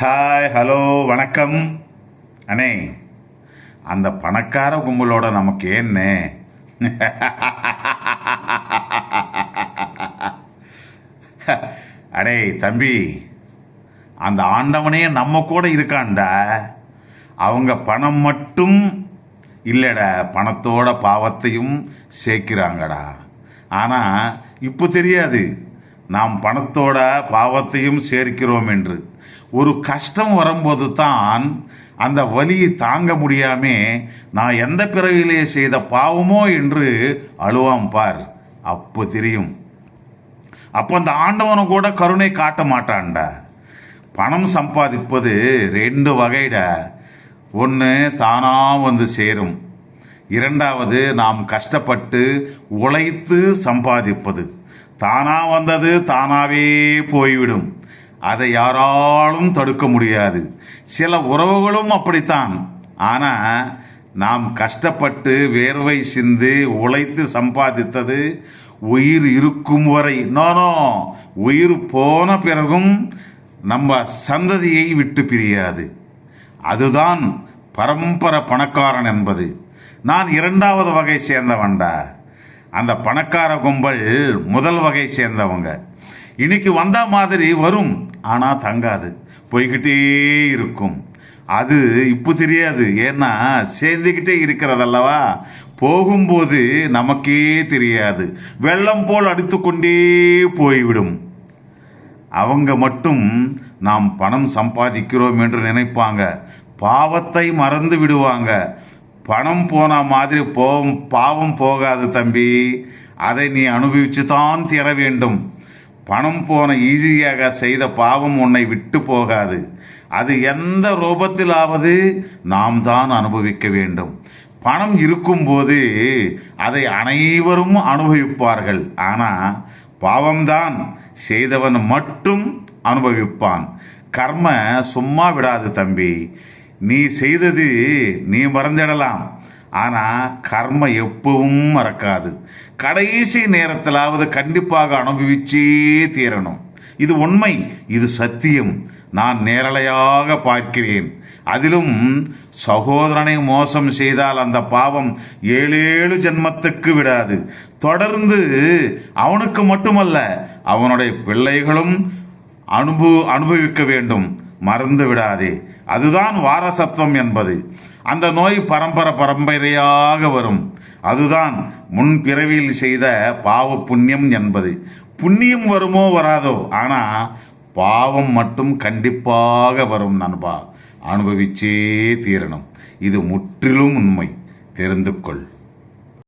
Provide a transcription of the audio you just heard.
Hi hello வணக்கம். அண்ணே அந்த பணக்கார கும்பலோட நமக்கு ஏன்னே அடே தம்பி அந்த ஆண்டவனே நம்ம கூட இருக்கான்டா. அவங்க பணம் மட்டும் இல்லைடா பணத்தோட பாவத்தையும் சேர்க்கிறாங்கடா. ஆனால் இப்போ தெரியாது. நாம் பணத்தோட பாவத்தையும் சேர்க்கிறோம் என்று. ஒரு கஷ்டம் வரும்போது தான் அந்த வலியை தாங்க முடியாமே நான் எந்த பிறவிலே செய்த பாவமோ என்று அழுவாம் பார். அப்போ தெரியும். அப்போ அந்த ஆண்டவனை கூட கருணை காட்ட மாட்டான்டா. பணம் சம்பாதிப்பது ரெண்டு வகைடா. ஒன்று தானா வந்து சேரும். இரண்டாவது நாம் கஷ்டப்பட்டு உழைத்து சம்பாதிப்பது. தானா வந்தது தானாவே போய்விடும். அதை யாராலும் தடுக்க முடியாது. சில உறவுகளும் அப்படித்தான். ஆனால் நாம் கஷ்டப்பட்டு வேர்வை சிந்து உழைத்து சம்பாதித்தது உயிர் இருக்கும் வரை. நோனோ உயிர் போன பிறகும் நம்ம சந்ததியை விட்டு பிரியாது. அதுதான் பரம்பர பணக்காரன் என்பது. நான் இரண்டாவது வகை சேர்ந்தவன்டா. அந்த பணக்கார கும்பல் முதல் வகை சேர்ந்தவங்க. இன்னைக்கு வந்த மாதிரி வரும் ஆனால் தங்காது. போய்கிட்டே இருக்கும். அது இப்போ தெரியாது. ஏன்னா சேர்ந்துக்கிட்டே இருக்கிறதல்லவா? போகும்போது நமக்கே தெரியாது. வெள்ளம் போல் அடித்துக்கொண்டே போய்விடும். அவங்க மட்டும் நாம் பணம் சம்பாதிக்கிறோம் என்று நினைப்பாங்க. பாவத்தை மறந்து விடுவாங்க. பணம் போன மாதிரி போவம் பாவம் போகாது தம்பி. அதை நீ அனுபவிச்சு தான் தீர வேண்டும். பணம் போன ஈஸியாக செய்த பாவம் உன்னை விட்டு போகாது. அது எந்த ரூபத்திலாவது நாம் தான் அனுபவிக்க வேண்டும். பணம் இருக்கும்போது அதை அனைவரும் அனுபவிப்பார்கள். ஆனால் பாவம்தான் செய்தவன் மட்டும் அனுபவிப்பான். கர்ம சும்மா விடாது தம்பி. நீ செய்தது நீ மறந்துடலாம். ஆனால் கர்ம எப்பவும் மறக்காது. கடைசி நேரத்திலாவது கண்டிப்பாக அனுபவிச்சே தீரணும். இது உண்மை இது சத்தியம். நான் நேரலையாக பார்க்கிறேன். அதிலும் சகோதரனை மோசம் செய்தால் அந்த பாவம் ஏழேழு ஜென்மத்துக்கு விடாது. தொடர்ந்து அவனுக்கு மட்டுமல்ல அவனுடைய பிள்ளைகளும் அனுபு அனுபவிக்க வேண்டும். மறந்து விடாதே. அதுதான் வாரசத்துவம் என்பது. அந்த நோய் பரம்பரை பரம்பரையாக வரும். அதுதான் முன் பிறவியில் செய்த பாவ புண்ணியம் என்பது. புண்ணியம் வருமோ வராதோ ஆனால் பாவம் மட்டும் கண்டிப்பாக வரும் நண்பா. அனுபவிச்சே தீரணும். இது முற்றிலும் உண்மை. தெரிந்து கொள்.